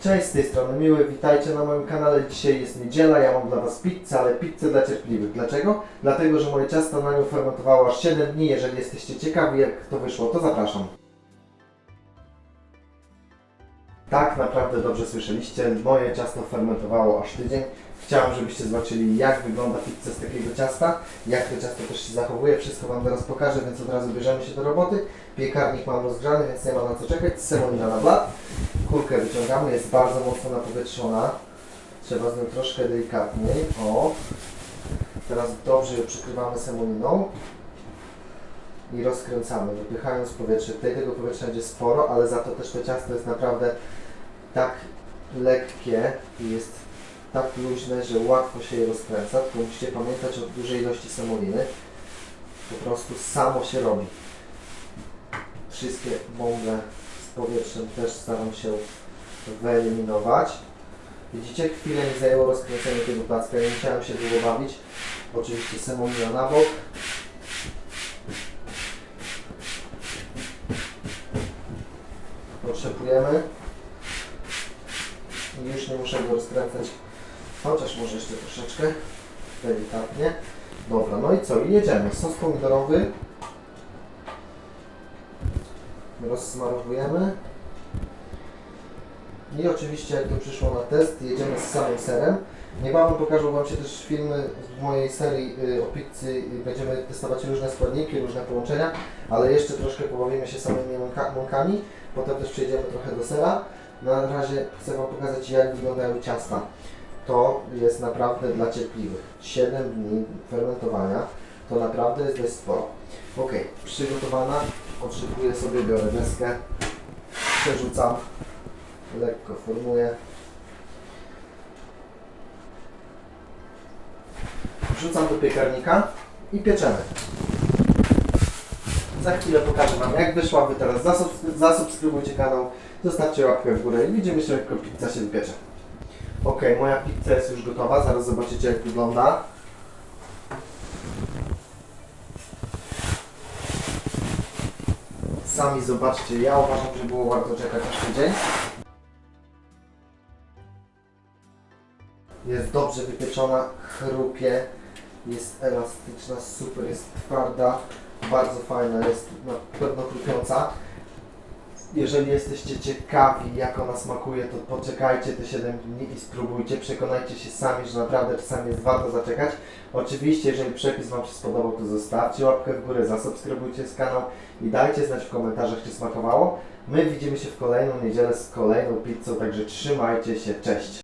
Cześć, z tej strony Miły, witajcie na moim kanale. Dzisiaj jest niedziela, ja mam dla Was pizzę, ale pizzę dla cierpliwych. Dlaczego? Dlatego, że moje ciasto na nią fermentowało aż 7 dni. Jeżeli jesteście ciekawi jak to wyszło, to zapraszam. Tak, naprawdę dobrze słyszeliście. Moje ciasto fermentowało aż tydzień. Chciałem, żebyście zobaczyli jak wygląda pizza z takiego ciasta, jak to ciasto też się zachowuje. Wszystko Wam teraz pokażę, więc od razu bierzemy się do roboty. Piekarnik mam rozgrzany, więc nie ma na co czekać. Semolina na blat. Kulkę wyciągamy, jest bardzo mocno napowietrzona. Trzeba z nią troszkę delikatniej. O. Teraz dobrze ją przykrywamy semoliną i rozkręcamy, wypychając powietrze. Tutaj tego powietrza będzie sporo, ale za to też to ciasto jest naprawdę tak lekkie i jest tak luźne, że łatwo się je rozkręca. Tylko musicie pamiętać o dużej ilości semoliny. Po prostu samo się robi. Wszystkie bąble z powietrzem też staram się wyeliminować. Widzicie, chwilę mi zajęło rozkręcenie tego placka. Nie musiałem się długo bawić. Oczywiście semolina na bok. Potrzebujemy. I już nie muszę go rozkręcać, chociaż może jeszcze troszeczkę delikatnie. Dobra, no i co? I jedziemy. Sos pomidorowy. Rozsmarowujemy. I oczywiście jak to przyszło na test, jedziemy z samym serem. Niebawem pokażę Wam się też filmy z mojej serii y, o pizzy. Będziemy testować różne składniki, różne połączenia, ale jeszcze troszkę pobawimy się samymi mąka- mąkami. Potem też przejdziemy trochę do sera. Na razie chcę Wam pokazać jak wyglądają ciasta. To jest naprawdę dla cierpliwych. 7 dni fermentowania to naprawdę jest dość sporo. Ok, przygotowana. Otrzypuję sobie, biorę deskę, przerzucam, lekko formuję. Wrzucam do piekarnika i pieczemy. Za chwilę pokażę Wam jak wyszła. Wy teraz zasubs- zasubskrybujcie kanał, zostawcie łapkę w górę i widzimy się jak pizza się wypiecze. Ok, moja pizza jest już gotowa, zaraz zobaczycie jak wygląda. Sami zobaczcie, ja uważam, że było warto czekać aż tydzień. Jest dobrze wypieczona, chrupie, jest elastyczna, super, jest twarda, bardzo fajna, jest na pewno chrupiąca. Jeżeli jesteście ciekawi jak ona smakuje, to poczekajcie te 7 dni i spróbujcie. Przekonajcie się sami, że naprawdę czasami jest warto zaczekać. Oczywiście, jeżeli przepis Wam się spodobał, to zostawcie łapkę w górę, zasubskrybujcie z kanał i dajcie znać w komentarzach, czy smakowało. My widzimy się w kolejną niedzielę z kolejną pizzą, także trzymajcie się, cześć!